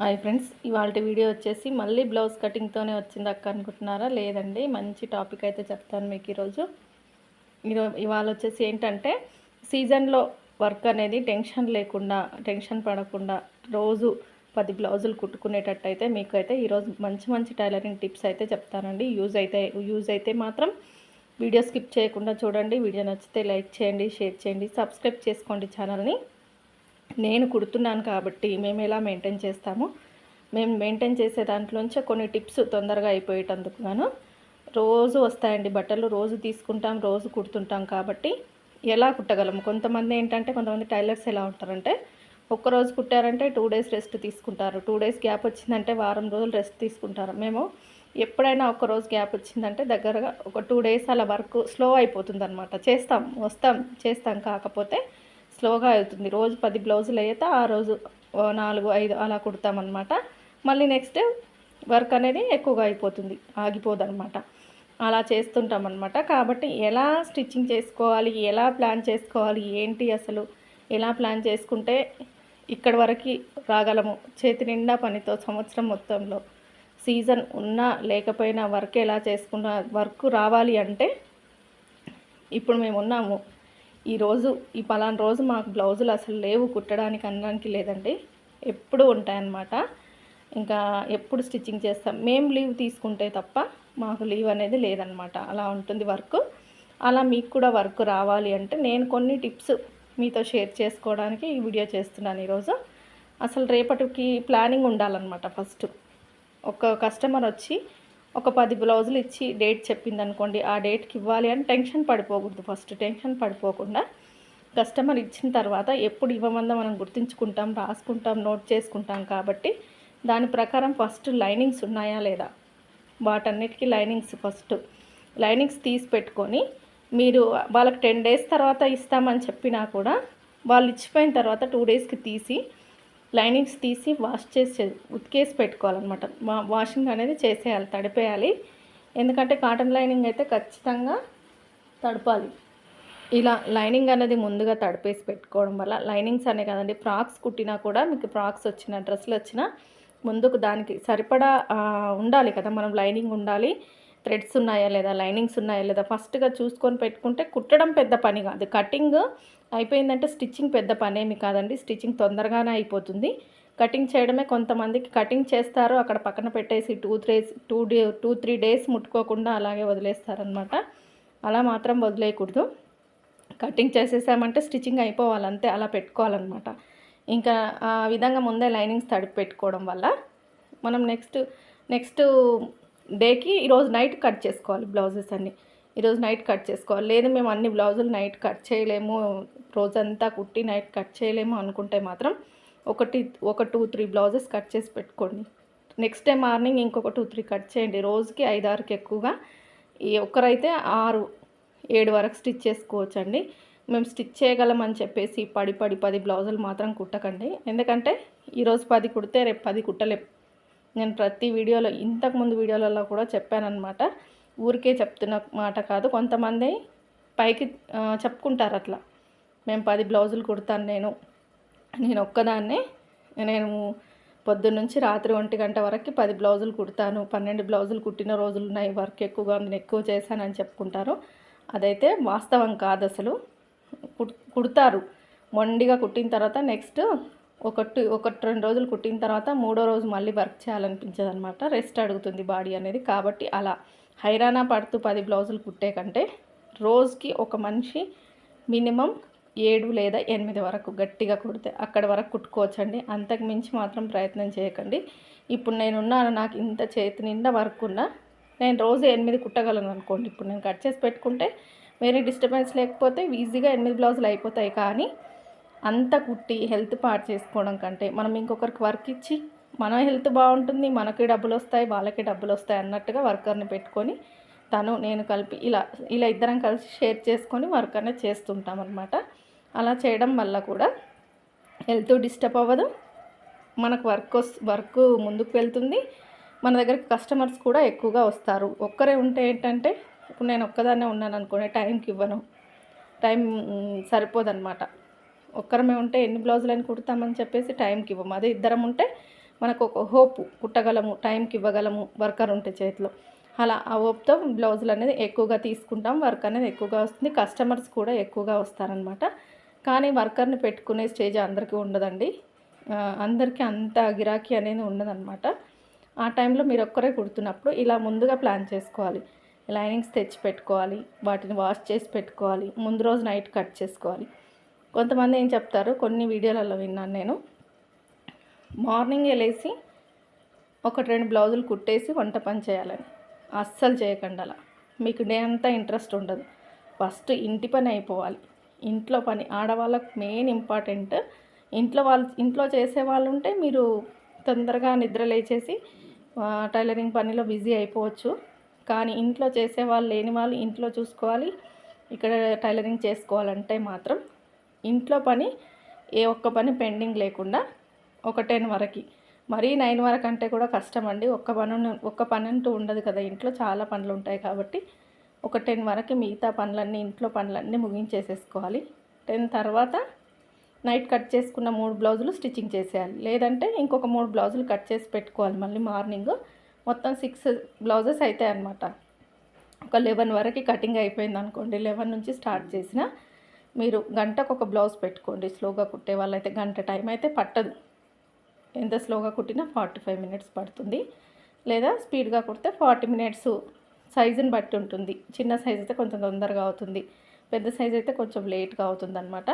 Hi friends ఇవాళ video వచ్చేసి మళ్ళీ బ్లౌజ్ కటింగ్తోనే వచ్చింది అక్క అనుకుంటున్నారా? లేదండి మంచి టాపిక్ అయితే చెప్తాను మీకు ఈరోజు. ఈరోజు ఇవాళ వచ్చేసి ఏంటంటే సీజన్లో వర్క్ అనేది టెన్షన్ లేకుండా టెన్షన్ పడకుండా రోజు పది బ్లౌజులు కుట్టుకునేటట్టు అయితే మీకు అయితే ఈరోజు మంచి మంచి టైలరింగ్ టిప్స్ అయితే చెప్తానండి. యూజ్ అయితే యూజ్ అయితే మాత్రం వీడియో స్కిప్ చేయకుండా చూడండి. వీడియో నచ్చితే లైక్ చేయండి షేర్ చేయండి సబ్స్క్రైబ్ చేసుకోండి ఛానల్ని. నేను కుడుతున్నాను కాబట్టి మేము ఎలా మెయింటైన్ చేస్తాము మేము మెయింటైన్ చేసే దాంట్లోంచి కొన్ని టిప్స్ తొందరగా అయిపోయేటందుకు గాను. రోజు వస్తాయండి బట్టలు రోజు తీసుకుంటాం రోజు కుడుతుంటాం కాబట్టి ఎలా కుట్టగలము కొంతమంది ఏంటంటే కొంతమంది టైలర్స్ ఎలా ఉంటారంటే ఒక్కరోజు కుట్టారంటే టూ డేస్ రెస్ట్ తీసుకుంటారు. టూ డేస్ గ్యాప్ వచ్చిందంటే వారం రోజులు రెస్ట్ తీసుకుంటారు. మేము ఎప్పుడైనా ఒక రోజు గ్యాప్ వచ్చిందంటే దగ్గరగా ఒక టూ డేస్ అలా వర్క్ స్లో అయిపోతుంది అనమాట చేస్తాం వస్తాం చేస్తాం కాకపోతే స్లోగా అవుతుంది రోజు పది బ్లౌజులు అయితే ఆ రోజు ఓ నాలుగు ఐదు అలా కుడతామన్నమాట. మళ్ళీ నెక్స్ట్ వర్క్ అనేది ఎక్కువగా అయిపోతుంది ఆగిపోదు అనమాట అలా చేస్తుంటాం అనమాట కాబట్టి ఎలా స్టిచ్చింగ్ చేసుకోవాలి ఎలా ప్లాన్ చేసుకోవాలి ఏంటి అసలు ఎలా ప్లాన్ చేసుకుంటే ఇక్కడి వరకు రాగలము? చేతి నిండా పనితో సంవత్సరం మొత్తంలో సీజన్ ఉన్నా లేకపోయినా వర్క్ ఎలా చేసుకున్న వర్క్ రావాలి అంటే ఇప్పుడు మేము ఉన్నాము. ఈరోజు ఈ పలానా రోజు మాకు బ్లౌజులు అసలు లేవు కుట్టడానికి అనడానికి లేదండి. ఎప్పుడు ఉంటాయన్నమాట. ఇంకా ఎప్పుడు స్టిచ్చింగ్ చేస్తాం. మేము లీవ్ తీసుకుంటే తప్ప మాకు లీవ్ అనేది లేదనమాట అలా ఉంటుంది వర్క్. అలా మీకు కూడా వర్క్ రావాలి అంటే నేను కొన్ని టిప్స్ మీతో షేర్ చేసుకోవడానికి ఈ వీడియో చేస్తున్నాను ఈరోజు. అసలు రేపటికి ప్లానింగ్ ఉండాలన్నమాట ఫస్ట్. ఒక కస్టమర్ వచ్చి ఒక పది బ్లౌజులు ఇచ్చి డేట్ చెప్పింది అనుకోండి ఆ డేట్కి ఇవ్వాలి అని టెన్షన్ పడిపోకూడదు. ఫస్ట్ టెన్షన్ పడిపోకుండా కస్టమర్ ఇచ్చిన తర్వాత ఎప్పుడు ఇవ్వమందో మనం గుర్తుంచుకుంటాం రాసుకుంటాం నోట్ చేసుకుంటాం కాబట్టి దాని ప్రకారం ఫస్ట్ లైనింగ్స్ ఉన్నాయా లేదా? వాటన్నిటికీ లైనింగ్స్ ఫస్ట్. లైనింగ్స్ తీసి పెట్టుకొని మీరు వాళ్ళకి టెన్ డేస్ తర్వాత ఇస్తామని చెప్పినా కూడా వాళ్ళు ఇచ్చిపోయిన తర్వాత టూ డేస్కి తీసి లైనింగ్స్ తీసి వాష్ చేసి ఉతికేసి పెట్టుకోవాలన్నమాట. మా వాషింగ్ అనేది చేసేయాలి తడిపేయాలి. ఎందుకంటే కాటన్ లైనింగ్ అయితే ఖచ్చితంగా తడపాలి. ఇలా లైనింగ్ అనేది ముందుగా తడిపేసి పెట్టుకోవడం వల్ల లైనింగ్స్ అనే కదండి ఫ్రాక్స్ కుట్టినా కూడా మీకు ఫ్రాక్స్ వచ్చిన డ్రెస్సులు వచ్చినా ముందుకు దానికి సరిపడా ఉండాలి కదా మనం లైనింగ్ ఉండాలి. థ్రెడ్స్ ఉన్నాయా లేదా లైనింగ్స్ ఉన్నాయా లేదా ఫస్ట్గా చూసుకొని పెట్టుకుంటే కుట్టడం పెద్ద పని కాదు కటింగ్ అయిపోయిందంటే స్టిచ్చింగ్ పెద్ద పని ఏమి కాదండి. స్టిచ్చింగ్ తొందరగానే అయిపోతుంది. కటింగ్ చేయడమే కొంతమందికి కటింగ్ చేస్తారు. అక్కడ పక్కన పెట్టేసి two three two day two three days ముట్టుకోకుండా అలాగే వదిలేస్తారనమాట అలా మాత్రం వదిలేయకూడదు. కటింగ్ చేసేసామంటే స్టిచ్చింగ్ అయిపోవాలి అంతే అలా పెట్టుకోవాలన్నమాట. ఇంకా ఆ విధంగా ముందే లైనింగ్స్ తడిపి పెట్టుకోవడం వల్ల. మనం నెక్స్ట్ నెక్స్ట్ డేకి ఈరోజు నైట్ కట్ చేసుకోవాలి బ్లౌజెస్ అన్నీ. ఈరోజు నైట్ కట్ చేసుకోవాలి. లేదు మేము అన్ని బ్లౌజులు నైట్ కట్ చేయలేము. రోజంతా కుట్టి నైట్ కట్ చేయలేము అనుకుంటే మాత్రం ఒకటి ఒక టూ త్రీ బ్లౌజెస్ కట్ చేసి పెట్టుకోండి. నెక్స్ట్ డే మార్నింగ్ ఇంకొక టూ త్రీ కట్ చేయండి. రోజుకి ఐదు ఆరుకి ఎక్కువగా ఈ ఒక్కరైతే ఆరు ఏడు వరకు స్టిచ్ చేసుకోవచ్చు అండి మేము స్టిచ్ చేయగలమని చెప్పేసి పడి పడి పది బ్లౌజులు మాత్రం కుట్టకండి. ఎందుకంటే ఈరోజు పది కుడితే రేపు పది కుట్టలేము నేను ప్రతి వీడియోలో ఇంతకుముందు వీడియోలలో కూడా చెప్పానన్నమాట. ఊరికే చెప్తున్న మాట కాదు. కొంతమంది పైకి చెప్పుకుంటారు అట్లా. మేము పది బ్లౌజులు కుడతాను నేను. నేను ఒక్కదాన్నే. నేను పొద్దున్న నుంచి రాత్రి ఒంటి గంట వరకు పది బ్లౌజులు కుడతాను. పన్నెండు బ్లౌజులు కుట్టిన రోజులు ఉన్నాయి. వర్క్ ఎక్కువగా నేను ఎక్కువ చేశానని చెప్పుకుంటారు. అదైతే వాస్తవం కాదు అసలు కుడతారు. మొండిగా కుట్టిన తర్వాత నెక్స్ట్ ఒకటి ఒకటి రెండు రోజులు కుట్టిన తర్వాత మూడో రోజు మళ్ళీ వర్క్ చేయాలనిపించదు అనమాట రెస్ట్ అడుగుతుంది బాడీ అనేది. కాబట్టి అలా హైరానా పడుతూ పది బ్లౌజులు కుట్టే కంటే రోజుకి ఒక మనిషి మినిమం ఏడు లేదా ఎనిమిది వరకు గట్టిగా కుడితే అక్కడి వరకు కుట్టుకోవచ్చండి. అంతకు మించి మాత్రం ప్రయత్నం చేయకండి. ఇప్పుడు నేనున్నాను నాకు ఇంత చేతి నిండా వర్క్ ఉన్నా నేను రోజు ఎనిమిది కుట్టగలను అనుకోండి. ఇప్పుడు నేను కట్ చేసి పెట్టుకుంటే వేరే డిస్టర్బెన్స్ లేకపోతే ఈజీగా ఎనిమిది బ్లౌజులు అయిపోతాయి. కానీ అంత కుట్టి హెల్త్ పాడు చేసుకోవడం కంటే మనం ఇంకొకరికి వర్క్ ఇచ్చి మన హెల్త్ బాగుంటుంది మనకి డబ్బులు వస్తాయి వాళ్ళకి డబ్బులు వస్తాయి అన్నట్టుగా వర్కర్ని పెట్టుకొని తను నేను కలిపి ఇలా ఇలా ఇద్దరం కలిసి షేర్ చేసుకొని వర్క్ అనేది చేస్తుంటాం అనమాట అలా చేయడం వల్ల కూడా హెల్త్ డిస్టర్బ్ అవ్వదు మనకు వర్క్ వస్ వర్క్ ముందుకు వెళ్తుంది మన దగ్గరికి కస్టమర్స్ కూడా ఎక్కువగా వస్తారు. ఒక్కరే ఉంటే ఏంటంటే ఇప్పుడు నేను ఒక్కదాన్నే ఉన్నాను అనుకోండి టైంకి ఇవ్వను టైం సరిపోదన్నమాట. ఒక్కరమే ఉంటే ఎన్ని బ్లౌజులని కుడతామని చెప్పేసి టైంకి ఇవ్వము అదే ఇద్దరం ఉంటే మనకు ఒక హోప్ కుట్టగలము టైంకి ఇవ్వగలము వర్కర్ ఉంటే చేతిలో. అలా ఆ హోప్తో బ్లౌజులు అనేది ఎక్కువగా తీసుకుంటాం. వర్క్ అనేది ఎక్కువగా వస్తుంది. కస్టమర్స్ కూడా ఎక్కువగా వస్తారనమాట కానీ వర్కర్ని పెట్టుకునే స్టేజ్ అందరికీ ఉండదండి. అందరికీ అంత గిరాకీ అనేది ఉండదన్నమాట. ఆ టైంలో మీరు ఒక్కరే కుడుతున్నప్పుడు ఇలా ముందుగా ప్లాన్ చేసుకోవాలి. లైనింగ్స్ తెచ్చి పెట్టుకోవాలి వాటిని వాష్ చేసి పెట్టుకోవాలి ముందు రోజు నైట్ కట్ చేసుకోవాలి. కొంతమంది ఏం చెప్తారు? కొన్ని వీడియోలలో విన్నాను నేను. మార్నింగ్ లేచి ఒకటి రెండు బ్లౌజులు కుట్టేసి వంట పని చేయాలని. అస్సలు చేయకండి అలా మీకు డే అంతా ఇంట్రెస్ట్ ఉండదు. ఫస్ట్ ఇంటి పని అయిపోవాలి. ఇంట్లో పని ఆడవాళ్ళకు మెయిన్ ఇంపార్టెంట్. ఇంట్లో వాళ్ళు ఇంట్లో చేసే వాళ్ళు ఉంటే మీరు తొందరగా నిద్ర లేచేసి టైలరింగ్ పనిలో బిజీ అయిపోవచ్చు. కానీ ఇంట్లో చేసే వాళ్ళు లేని వాళ్ళు ఇంట్లో చూసుకోవాలి. ఇక్కడ టైలరింగ్ చేసుకోవాలంటే మాత్రం ఇంట్లో పని ఏ ఒక్క పని పెండింగ్ లేకుండా ఒక టెన్ వరకు. మరీ నైన్ వరకు అంటే కూడా కష్టం అండి ఒక్క పని ఒక్క పని అంటూ ఉండదు కదా. ఇంట్లో చాలా పనులు ఉంటాయి కాబట్టి ఒక టెన్ వరకు మిగతా పనులన్నీ ఇంట్లో పనులన్నీ ముగించేసేసుకోవాలి. టెన్ తర్వాత నైట్ కట్ చేసుకున్న మూడు బ్లౌజులు స్టిచ్చింగ్ చేసేయాలి. లేదంటే ఇంకొక మూడు బ్లౌజులు కట్ చేసి పెట్టుకోవాలి. మళ్ళీ మార్నింగ్ మొత్తం సిక్స్ బ్లౌజెస్ అవుతాయి అనమాట ఒక లెవెన్ వరకు కటింగ్ అయిపోయింది అనుకోండి లెవెన్ నుంచి స్టార్ట్ చేసిన మీరు గంటకు ఒక బ్లౌజ్ పెట్టుకోండి స్లోగా కుట్టే వాళ్ళైతే గంట టైం అయితే పట్టదు. ఎంత స్లోగా కుట్టినా ఫార్టీ ఫైవ్ మినిట్స్ పడుతుంది. లేదా స్పీడ్గా కుడితే ఫార్టీ మినిట్స్ సైజుని బట్టి ఉంటుంది. చిన్న సైజ్ అయితే కొంచెం తొందరగా అవుతుంది. పెద్ద సైజ్ అయితే కొంచెం లేట్గా అవుతుంది అనమాట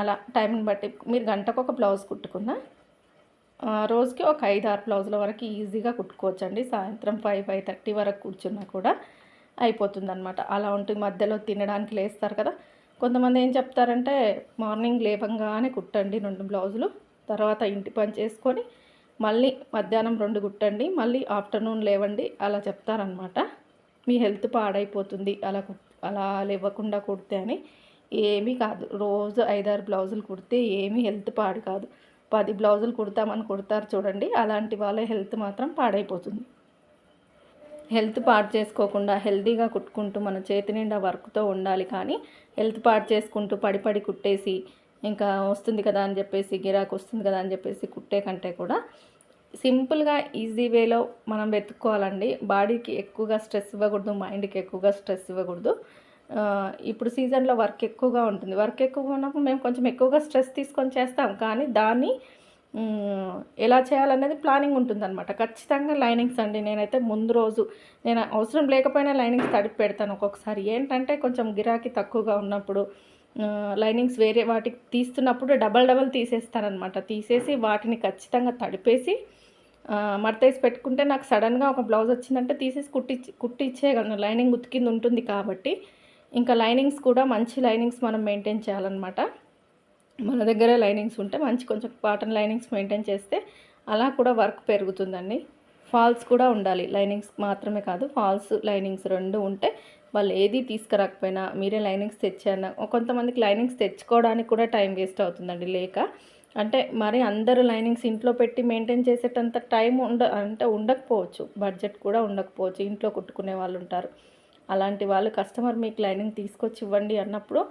అలా టైంని బట్టి మీరు గంటకు ఒక బ్లౌజ్ కుట్టుకున్న రోజుకి ఒక ఐదు ఆరు బ్లౌజుల వరకు ఈజీగా కుట్టుకోవచ్చండి. సాయంత్రం ఫైవ్ ఫైవ్ థర్టీ వరకు కూర్చున్నా కూడా అయిపోతుంది అనమాట అలా ఉంటుంది. మధ్యలో తినడానికి లేస్తారు కదా. కొంతమంది ఏం చెప్తారంటే మార్నింగ్ లేవంగానే కుట్టండి రెండు బ్లౌజులు తర్వాత ఇంటి పని చేసుకొని మళ్ళీ మధ్యాహ్నం రెండు కుట్టండి మళ్ళీ ఆఫ్టర్నూన్ లేవండి అలా చెప్తారనమాట మీ హెల్త్ పాడైపోతుంది అలా అలా లేవకుండా కుడితే అని. ఏమీ కాదు. రోజు ఐదారు బ్లౌజులు కుడితే ఏమీ హెల్త్ పాడు కాదు. పది బ్లౌజులు కుడతామని కుడతారు చూడండి అలాంటి వాళ్ళ హెల్త్ మాత్రం పాడైపోతుంది. హెల్త్ పాడు చేసుకోకుండా హెల్తీగా కుట్టుకుంటూ మన చేతి నిండా వర్క్తో ఉండాలి కానీ హెల్త్ పాడు చేసుకుంటూ పడి పడి కుట్టేసి ఇంకా వస్తుంది కదా అని చెప్పేసి గిరాకు వస్తుంది కదా అని చెప్పేసి కుట్టే కంటే కూడా సింపుల్గా ఈజీ వేలో మనం వెతుక్కోవాలండి. బాడీకి ఎక్కువగా స్ట్రెస్ ఇవ్వకూడదు మైండ్కి ఎక్కువగా స్ట్రెస్ ఇవ్వకూడదు. ఇప్పుడు సీజన్లో వర్క్ ఎక్కువగా ఉంటుంది. వర్క్ ఎక్కువగా ఉన్నప్పుడు మేము కొంచెం ఎక్కువగా స్ట్రెస్ తీసుకొని చేస్తాం. కానీ దాన్ని ఎలా చేయాలనేది ప్లానింగ్ ఉంటుందన్నమాట. ఖచ్చితంగా లైనింగ్స్ అండి. నేనైతే ముందు రోజు నేను అవసరం లేకపోయినా లైనింగ్స్ తడిపి పెడతాను ఒక్కొక్కసారి. ఏంటంటే కొంచెం గిరాకీ తక్కువగా ఉన్నప్పుడు లైనింగ్స్ వేరే వాటికి తీస్తున్నప్పుడు డబల్ డబల్ తీసేస్తానమాట తీసేసి వాటిని ఖచ్చితంగా తడిపేసి మడతేసి పెట్టుకుంటే నాకు సడన్గా ఒక బ్లౌజ్ వచ్చిందంటే తీసేసి కుట్టి కుట్టి ఇచ్చేయగలను. లైనింగ్ ఉతికింది ఉంటుంది కాబట్టి ఇంకా లైనింగ్స్ కూడా మంచి లైనింగ్స్ మనం మెయింటైన్ చేయాలన్నమాట. మన దగ్గరే లైనింగ్స్ ఉంటే మంచి కొంచెం కాటన్ లైనింగ్స్ మెయింటైన్ చేస్తే అలా కూడా వర్క్ పెరుగుతుందండి. ఫాల్స్ కూడా ఉండాలి. లైనింగ్స్ మాత్రమే కాదు ఫాల్స్ లైనింగ్స్ రెండు ఉంటే వాళ్ళు ఏది తీసుకురాకపోయినా మీరే లైనింగ్స్ తెచ్చారన్న కొంతమందికి లైనింగ్స్ తెచ్చుకోవడానికి కూడా టైం వేస్ట్ అవుతుందండి లేక. అంటే మరి అందరూ లైనింగ్స్ ఇంట్లో పెట్టి మెయింటైన్ చేసేటంత టైం ఉండ అంటే ఉండకపోవచ్చు. బడ్జెట్ కూడా ఉండకపోవచ్చు. ఇంట్లో కుట్టుకునే వాళ్ళు ఉంటారు. అలాంటి వాళ్ళు కస్టమర్ మీకు లైనింగ్ తీసుకొచ్చి ఇవ్వండి అన్నప్పుడు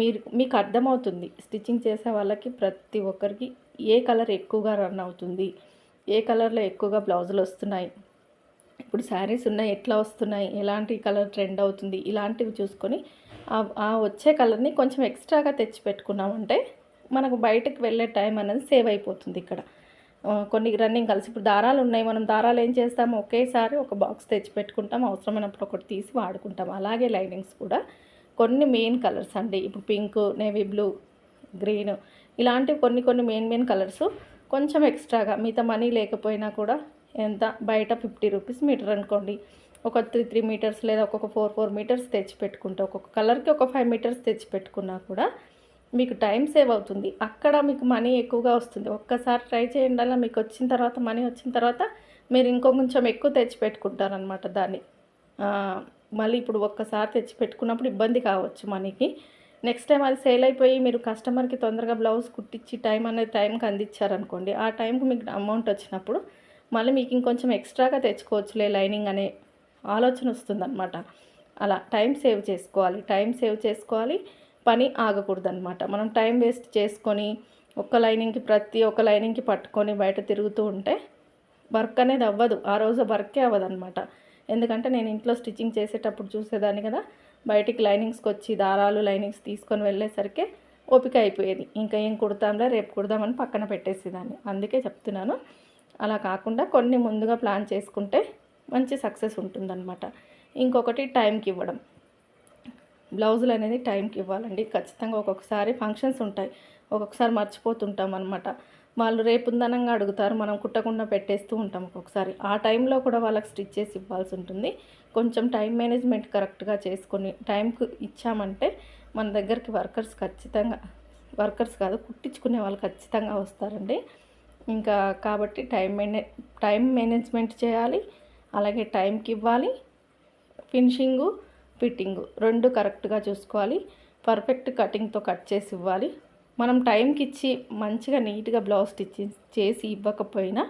మీరు మీకు అర్థమవుతుంది. స్టిచ్చింగ్ చేసే వాళ్ళకి ప్రతి ఒక్కరికి ఏ కలర్ ఎక్కువగా రన్ అవుతుంది ఏ కలర్లో ఎక్కువగా బ్లౌజులు వస్తున్నాయి ఇప్పుడు శారీస్ ఉన్నాయి ఎట్లా వస్తున్నాయి ఎలాంటి కలర్ ట్రెండ్ అవుతుంది ఇలాంటివి చూసుకొని ఆ వచ్చే కలర్ని కొంచెం ఎక్స్ట్రాగా తెచ్చి పెట్టుకున్నామంటే మనకు బయటకు వెళ్ళే టైం అనేది సేవ్ అయిపోతుంది ఇక్కడ. కొన్ని రన్నింగ్ కలిసి ఇప్పుడు దారాలు ఉన్నాయి మనం దారాలు ఏం చేస్తాము? ఒకేసారి ఒక బాక్స్ తెచ్చి పెట్టుకుంటాం అవసరమైనప్పుడు ఒకటి తీసి వాడుకుంటాం. అలాగే లైనింగ్స్ కూడా కొన్ని మెయిన్ కలర్స్ అండి. ఇప్పుడు పింక్ నేవీ బ్లూ గ్రీన్ ఇలాంటివి కొన్ని కొన్ని మెయిన్ మెయిన్ కలర్స్ కొంచెం ఎక్స్ట్రాగా మిగతా మనీ లేకపోయినా కూడా ఎంత బయట ఫిఫ్టీ రూపీస్ మీటర్ అనుకోండి. ఒక త్రీ త్రీ మీటర్స్ లేదా ఒక్కొక్క ఫోర్ ఫోర్ మీటర్స్ తెచ్చి పెట్టుకుంటే ఒక్కొక్క కలర్కి ఒక ఫైవ్ మీటర్స్ తెచ్చి పెట్టుకున్నా కూడా మీకు టైం సేవ్ అవుతుంది. అక్కడ మీకు మనీ ఎక్కువగా వస్తుంది. ఒక్కసారి ట్రై చేయండి అలా మీకు వచ్చిన తర్వాత మనీ వచ్చిన తర్వాత మీరు ఇంకో కొంచెం ఎక్కువ తెచ్చి పెట్టుకుంటారనమాట దాన్ని మళ్ళీ ఇప్పుడు ఒక్కసారి తెచ్చి పెట్టుకున్నప్పుడు ఇబ్బంది కావచ్చు మనీకి. నెక్స్ట్ టైం అది సేల్ అయిపోయి మీరు కస్టమర్కి తొందరగా బ్లౌజ్ కుట్టించి టైం అనేది టైంకి అందించారనుకోండి ఆ టైంకి మీకు అమౌంట్ వచ్చినప్పుడు మళ్ళీ మీకు ఇంకొంచెం ఎక్స్ట్రాగా తెచ్చుకోవచ్చులే లైనింగ్ అనే ఆలోచన వస్తుందన్నమాట. అలా టైం సేవ్ చేసుకోవాలి టైం సేవ్ చేసుకోవాలి పని ఆగకూడదు అనమాట మనం టైం వేస్ట్ చేసుకొని ఒక్క లైనింగ్కి ప్రతి ఒక్క లైనింగ్కి పట్టుకొని బయట తిరుగుతూ ఉంటే వర్క్ అనేది అవ్వదు ఆ రోజు వర్కే అవ్వదు అనమాట ఎందుకంటే నేను ఇంట్లో స్టిచ్చింగ్ చేసేటప్పుడు చూసేదాన్ని కదా. బయటికి లైనింగ్స్కి వచ్చి దారాలు లైనింగ్స్ తీసుకొని వెళ్ళేసరికి ఓపిక అయిపోయేది. ఇంకా ఏం కుడతాంలే రేపు కుడదామని పక్కన పెట్టేసేదాన్ని. అందుకే చెప్తున్నాను. అలా కాకుండా కొన్ని ముందుగా ప్లాన్ చేసుకుంటే మంచి సక్సెస్ ఉంటుందన్నమాట. ఇంకొకటి టైంకి ఇవ్వడం. బ్లౌజులు అనేది టైంకి ఇవ్వాలండి. ఖచ్చితంగా ఒక్కొక్కసారి ఫంక్షన్స్ ఉంటాయి. ఒక్కొక్కసారి మర్చిపోతుంటాం అనమాట వాళ్ళు రేపు ఉందనంగా అడుగుతారు. మనం కుట్టకుండా పెట్టేస్తూ ఉంటాం ఒక్కొక్కసారి. ఆ టైంలో కూడా వాళ్ళకి స్టిచ్ చేసి ఇవ్వాల్సి ఉంటుంది. కొంచెం టైం మేనేజ్మెంట్ కరెక్ట్గా చేసుకొని టైంకు ఇచ్చామంటే మన దగ్గరికి వర్కర్స్ ఖచ్చితంగా వర్కర్స్ కాదు కుట్టించుకునే వాళ్ళు ఖచ్చితంగా వస్తారండి. ఇంకా కాబట్టి టైం మేనే టైం మేనేజ్మెంట్ చేయాలి. అలాగే టైంకి ఇవ్వాలి. ఫినిషింగు ఫిట్టింగు రెండు కరెక్ట్గా చూసుకోవాలి. పర్ఫెక్ట్ కటింగ్తో కట్ చేసి ఇవ్వాలి. మనం టైంకి ఇచ్చి మంచిగా నీట్గా బ్లౌజ్ స్టిచ్చింగ్ చేసి ఇవ్వకపోయినా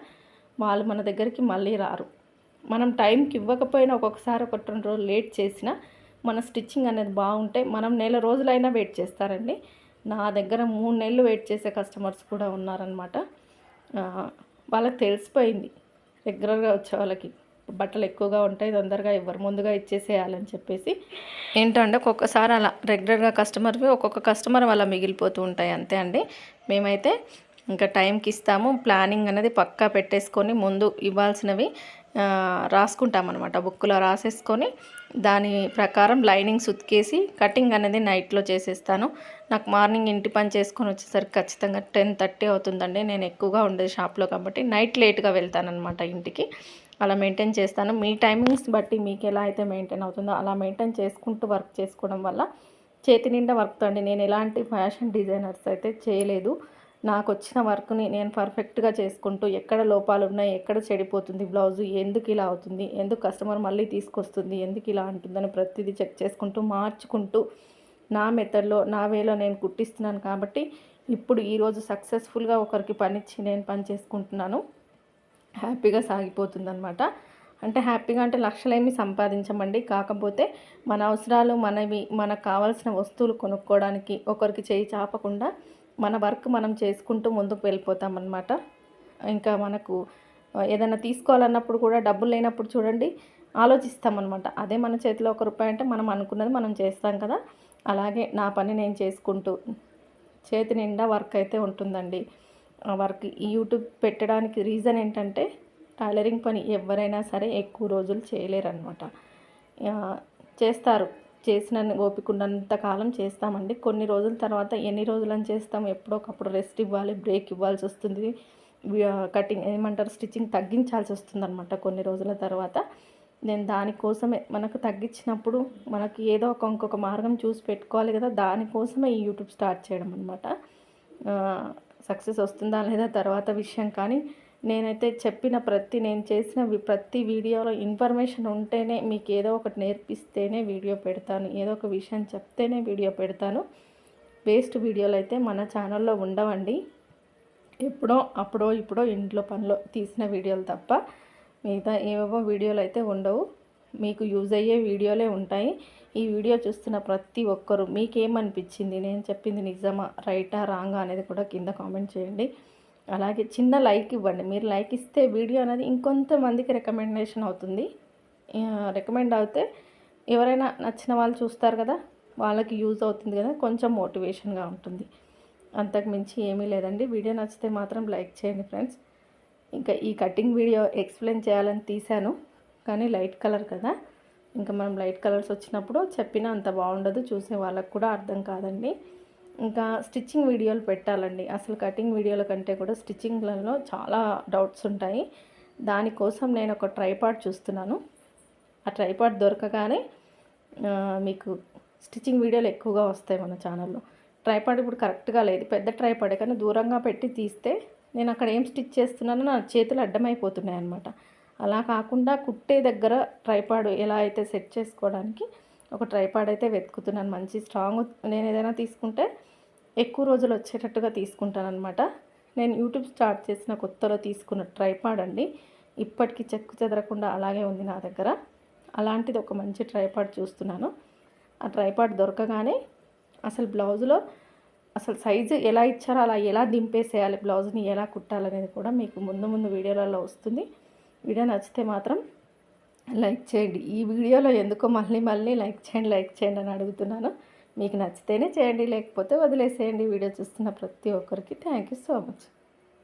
వాళ్ళు మన దగ్గరికి మళ్ళీ రారు. మనం టైంకి ఇవ్వకపోయినా ఒక్కొక్కసారి ఒక రెండు రోజులు లేట్ చేసినా మన స్టిచ్చింగ్ అనేది బాగుంటే మనం నెల రోజులైనా వెయిట్ చేస్తారండి. నా దగ్గర మూడు నెలలు వెయిట్ చేసే కస్టమర్స్ కూడా ఉన్నారనమాట వాళ్ళకి తెలిసిపోయింది. రెగ్యులర్గా వచ్చే వాళ్ళకి. బట్టలు ఎక్కువగా ఉంటాయి తొందరగా ఇవ్వరు ముందుగా ఇచ్చేసేయాలని చెప్పేసి. ఏంటంటే ఒక్కొక్కసారి అలా రెగ్యులర్గా కస్టమర్వి ఒక్కొక్క కస్టమర్ వల్ల మిగిలిపోతూ ఉంటాయి అంతే అండి. మేమైతే ఇంకా టైంకి ఇస్తాము ప్లానింగ్ అనేది పక్కా పెట్టేసుకొని ముందు ఇవ్వాల్సినవి రాసుకుంటామన్నమాట. బుక్లో రాసేసుకొని దాని ప్రకారం లైనింగ్స్ ఉతికేసి కటింగ్ అనేది నైట్లో చేసేస్తాను. నాకు మార్నింగ్ ఇంటి పని చేసుకొని వచ్చేసరికి ఖచ్చితంగా టెన్ థర్టీ అవుతుందండి. నేను ఎక్కువగా ఉండేది షాప్లో కాబట్టి నైట్ లేట్గా వెళ్తానమాట ఇంటికి. అలా మెయింటైన్ చేస్తాను. మీ టైమింగ్స్ బట్టి మీకు ఎలా అయితే మెయింటైన్ అవుతుందో అలా మెయింటైన్ చేసుకుంటూ వర్క్ చేసుకోవడం వల్ల చేతి నిండా వర్క్ అండి. నేను ఎలాంటి ఫ్యాషన్ డిజైనర్స్ అయితే చేయలేదు. నాకు వచ్చిన వర్క్ని నేను పర్ఫెక్ట్గా చేసుకుంటూ ఎక్కడ లోపాలు ఉన్నాయి ఎక్కడ చెడిపోతుంది బ్లౌజు ఎందుకు ఇలా అవుతుంది ఎందుకు కస్టమర్ మళ్ళీ తీసుకొస్తుంది ఎందుకు ఇలా అంటుందని ప్రతిదీ చెక్ చేసుకుంటూ మార్చుకుంటూ నా మెథడ్లో నా వేలో నేను కుట్టిస్తున్నాను కాబట్టి ఇప్పుడు ఈరోజు సక్సెస్ఫుల్గా ఒకరికి పనిచ్చి నేను పని చేసుకుంటున్నాను. హ్యాపీగా సాగిపోతుందనమాట అంటే హ్యాపీగా అంటే లక్షలేమి సంపాదించమండి. కాకపోతే మన అవసరాలు మనవి మనకు కావాల్సిన వస్తువులు కొనుక్కోవడానికి ఒకరికి చేయి చాపకుండా మన వర్క్ మనం చేసుకుంటూ ముందుకు వెళ్ళిపోతామన్నమాట. ఇంకా మనకు ఏదైనా తీసుకోవాలన్నప్పుడు కూడా డబ్బులు లేనప్పుడు చూడండి ఆలోచిస్తామన్నమాట. అదే మన చేతిలో ఒక రూపాయి అంటే మనం అనుకున్నది మనం చేస్తాం కదా. అలాగే నా పని నేను చేసుకుంటూ చేతి నిండా వర్క్ అయితే ఉంటుందండి. వర్క్ ఈ యూట్యూబ్ పెట్టడానికి రీజన్ ఏంటంటే టైలరింగ్ పని ఎవరైనా సరే ఎక్కువ రోజులు చేయలేరనమాట చేస్తారు. చేసిన ఓపిక ఉన్నంత కాలం చేస్తామండి. కొన్ని రోజుల తర్వాత ఎన్ని రోజులని చేస్తాం? ఎప్పుడోకప్పుడు రెస్ట్ ఇవ్వాలి బ్రేక్ ఇవ్వాల్సి వస్తుంది. కటింగ్ ఏమంటారు? స్టిచ్చింగ్ తగ్గించాల్సి వస్తుందనమాట కొన్ని రోజుల తర్వాత. నేను దానికోసమే మనకు తగ్గించినప్పుడు మనకి ఏదో ఒక ఇంకొక మార్గం చూసి పెట్టుకోవాలి కదా. దానికోసమే ఈ యూట్యూబ్ స్టార్ట్ చేయడం అనమాట సక్సెస్ వస్తుందా లేదా తర్వాత విషయం. కానీ నేనైతే చెప్పిన ప్రతి నేను చేసిన ప్రతి వీడియోలో ఇన్ఫర్మేషన్ ఉంటేనే మీకు ఏదో ఒకటి నేర్పిస్తేనే వీడియో పెడతాను. ఏదో ఒక విషయం చెప్తేనే వీడియో పెడతాను. వేస్ట్ వీడియోలు అయితే మన ఛానల్లో ఉండవండి. ఎప్పుడో అప్పుడో ఇప్పుడో ఇంట్లో పనిలో తీసిన వీడియోలు తప్ప మిగతా ఏవేవో వీడియోలు అయితే ఉండవు. మీకు యూజ్ అయ్యే వీడియోలే ఉంటాయి. ఈ వీడియో చూస్తున్న ప్రతి ఒక్కరు మీకేమనిపించింది? నేను చెప్పింది నిజమా? రైటా? రాంగా? అనేది కూడా కింద కామెంట్ చేయండి. అలాగే చిన్న లైక్ ఇవ్వండి. మీరు లైక్ ఇస్తే వీడియో అనేది ఇంకొంతమందికి రికమెండేషన్ అవుతుంది. రికమెండ్ అవుతే ఎవరైనా నచ్చిన వాళ్ళు చూస్తారు కదా వాళ్ళకి యూజ్ అవుతుంది కదా కొంచెం మోటివేషన్గా ఉంటుంది. అంతకు మించి ఏమీ లేదండి. వీడియో నచ్చితే మాత్రం లైక్ చేయండి ఫ్రెండ్స్. ఇంకా ఈ కటింగ్ వీడియో ఎక్స్ప్లెయిన్ చేయాలని తీశాను. కానీ లైట్ కలర్ కదా. ఇంకా మనం లైట్ కలర్స్ వచ్చినప్పుడు చెప్పినా అంత బాగుండదు చూసే వాళ్ళకు కూడా అర్థం కాదండి. ఇంకా స్టిచ్చింగ్ వీడియోలు పెట్టాలండి. అసలు కటింగ్ వీడియోల కంటే కూడా స్టిచ్చింగ్లలో చాలా డౌట్స్ ఉంటాయి. దానికోసం నేను ఒక ట్రైపాడ్ చూస్తున్నాను. ఆ ట్రైపాడ్ దొరకగానే మీకు స్టిచ్చింగ్ వీడియోలు ఎక్కువగా వస్తాయి మన ఛానల్లో. ట్రైపాడ్ ఇప్పుడు కరెక్ట్గా లేదు. పెద్ద ట్రైపాడే కానీ దూరంగా పెట్టి తీస్తే నేను అక్కడ ఏం స్టిచ్ చేస్తున్నానో నా చేతులు అడ్డమైపోతున్నాయి అనమాట అలా కాకుండా కుట్టే దగ్గర ట్రైపాడ్ ఎలా అయితే సెట్ చేసుకోవడానికి ఒక ట్రైపాడ్ అయితే వెతుకుతున్నాను. మంచి స్ట్రాంగ్ నేను ఏదైనా తీసుకుంటే ఎక్కువ రోజులు వచ్చేటట్టుగా తీసుకుంటాను అనమాట నేను యూట్యూబ్ స్టార్ట్ చేసిన కొత్తలో తీసుకున్న ట్రైపాడ్ అండి. ఇప్పటికీ చెక్కు చెదరకుండా అలాగే ఉంది నా దగ్గర. అలాంటిది ఒక మంచి ట్రైపాడ్ చూస్తున్నాను. ఆ ట్రైపాడ్ దొరకగానే అసలు బ్లౌజులో అసలు సైజు ఎలా ఇచ్చారో అలా ఎలా దింపేసేయాలి బ్లౌజ్ని ఎలా కుట్టాలనేది కూడా మీకు ముందు ముందు వీడియోలలో వస్తుంది. వీడియో నచ్చితే మాత్రం లైక్ చేయండి. ఈ వీడియోలో ఎందుకో మళ్ళీ మళ్ళీ లైక్ చేయండి లైక్ చేయండి అని అడుగుతున్నాను. మీకు నచ్చితేనే చేయండి లేకపోతే వదిలేసేయండి. వీడియో చూస్తున్న ప్రతి ఒక్కరికి థ్యాంక్ యూ సో మచ్.